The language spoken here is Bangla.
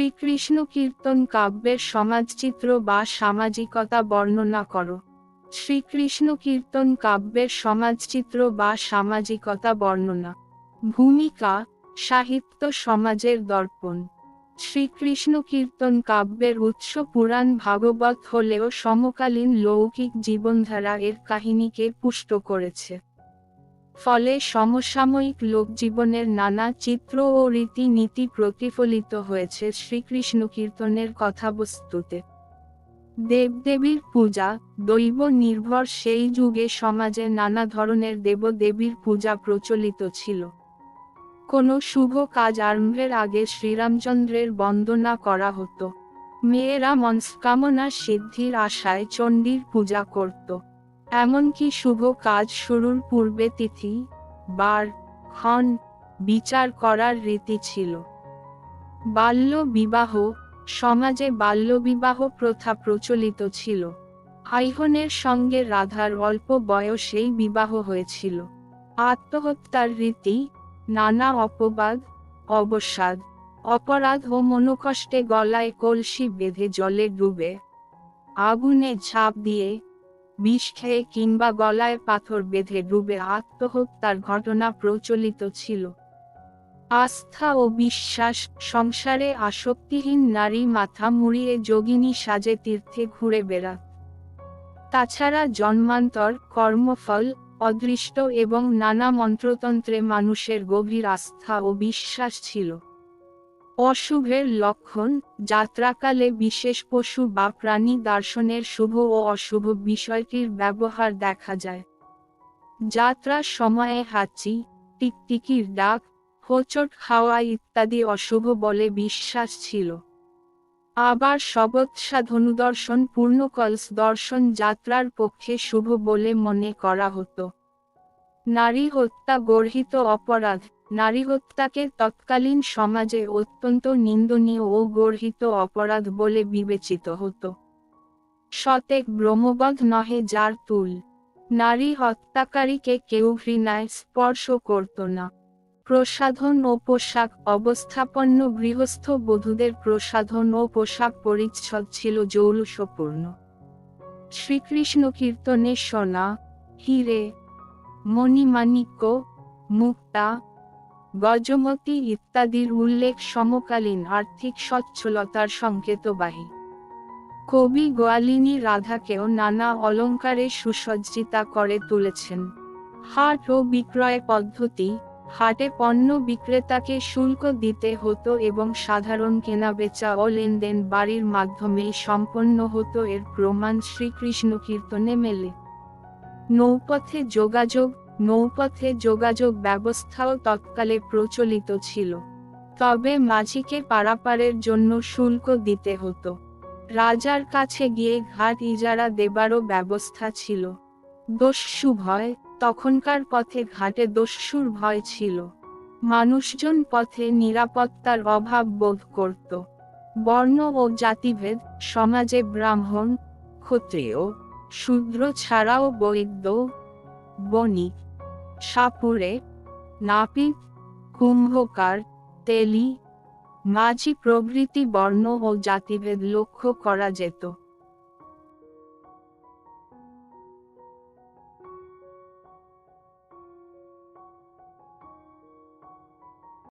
শ্রীকৃষ্ণ কীর্তন কাব্যের সমাজচিত্র বা সামাজিকতা বর্ণনা করো। শ্রীকৃষ্ণ কীর্তন কাব্যের সমাজচিত্র বা সামাজিকতা বর্ণনা। ভূমিকা, সাহিত্য সমাজের দর্পণ। শ্রীকৃষ্ণ কীর্তন কাব্যের উৎস পুরাণ ভাগবত হলেও সমকালীন লৌকিক জীবনধারা এর কাহিনীকে পুষ্ট করেছে। ফলে সমসাময়িক লোকজীবনের নানা চিত্র ও রীতিনীতি প্রতিফলিত হয়েছে শ্রীকৃষ্ণ কীর্তনের কথাবস্তুতে। দেবদেবীর পূজা, দৈব নির্ভর সেই যুগে সমাজে নানা ধরনের দেবদেবীর পূজা প্রচলিত ছিল। কোনো শুভ কাজ আরম্ভের আগে শ্রীরামচন্দ্রের বন্দনা করা হতো। মেয়েরা মনস্কামনা সিদ্ধির আশায় চণ্ডীর পূজা করত। এমনকি শুভ কাজ শুরুর পূর্বে তিথি, বার, ক্ষণ বিচার করার রীতি ছিল। বাল্য বিবাহ, সমাজে বাল্যবিবাহ প্রথা প্রচলিত ছিল। আইহনের সঙ্গে রাধার অল্প বয়সেই বিবাহ হয়েছিল। আত্মহত্যার রীতি, নানা অপবাদ, অবসাদ, অপরাধ ও মনোকষ্টে গলায় কলসি বেঁধে জলে ডুবে, আগুনে ঝাঁপ দিয়ে বিষ খেয়ে কিংবা গলায় পাথর বেঁধে ডুবে আত্মহত্যার ঘটনা প্রচলিত ছিল। আস্থা ও বিশ্বাস, সংসারে আসক্তিহীন নারী মাথা মুড়িয়ে যোগিনী সাজে তীর্থে ঘুরে বেড়াত তাছাড়া জন্মান্তর, কর্মফল, অদৃষ্ট এবং নানা মন্ত্রতন্ত্রে মানুষের গভীর আস্থা ও বিশ্বাস ছিল। অশুভের লক্ষণ, যাত্রাকালে বিশেষ পশু বা প্রাণী দর্শনের শুভ ও অশুভ বিষয়টির ব্যবহার দেখা যায়। যাত্রার সময়ে হাঁচি, টিকটিকির ডাক, হোঁচট খাওয়া ইত্যাদি অশুভ বলে বিশ্বাস ছিল। আবার শবৎসা ধনুদর্শন পূর্ণকলস দর্শন যাত্রার পক্ষে শুভ বলে মনে করা হতো। নারী হত্যা গর্হিত অপরাধ নারী হত্যাকে তৎকালীন সমাজে অত্যন্ত নিন্দনীয় ও গর্হিত অপরাধ বলে বিবেচিত হতো। শতেক ব্রহ্মবধ নহে যার তুল। নারী হত্যাকারীকে কেউ ঘৃণায় স্পর্শ করত না। প্রসাধন ও পোশাক অবস্থাপন্ন গৃহস্থ বধূদের প্রসাধন ও পোশাক পরিচ্ছদ ছিল জৌলুসপূর্ণ। শ্রীকৃষ্ণ কীর্তনে সোনা, হিরে, মণিমাণিক্য, মুক্তা গজমতি ইত্যাদির উল্লেখ সমকালীন আর্থিক সচ্ছলতার সংকেতবাহী। কবি গোয়ালিনী রাধাকেও নানা অলঙ্কারে সুসজ্জিতা করে তুলেছেন। হাট ও বিক্রয় পদ্ধতি, হাটে পণ্য বিক্রেতাকে শুল্ক দিতে হতো এবং সাধারণ কেনাবেচা ও লেনদেন বাড়ির মাধ্যমেই সম্পন্ন হতো এর প্রমাণ শ্রীকৃষ্ণ কীর্তনে মেলে। নৌপথে যোগাযোগ নৌপথে যোগাযোগ ব্যবস্থাও তৎকালে প্রচলিত ছিল। তবে মাঝিকে পারাপারের জন্য শুল্ক দিতে হতো। রাজার কাছে গিয়ে ঘাট ইজারা দেবারও ব্যবস্থা ছিল। দস্যু ভয়, তখনকার পথে ঘাটে দস্যুর ভয় ছিল। মানুষজন পথে নিরাপত্তার অভাব বোধ করত। বর্ণ ও জাতিভেদ, সমাজে ব্রাহ্মণ, ক্ষত্রিয়, শূদ্র ছাড়াও বৈদ্য, বণিক সাপুরে নাপিত কুম্ভকার তেলি মাঝি প্রভৃতি বর্ণ ও জাতিভেদ লক্ষ্য করা যেত।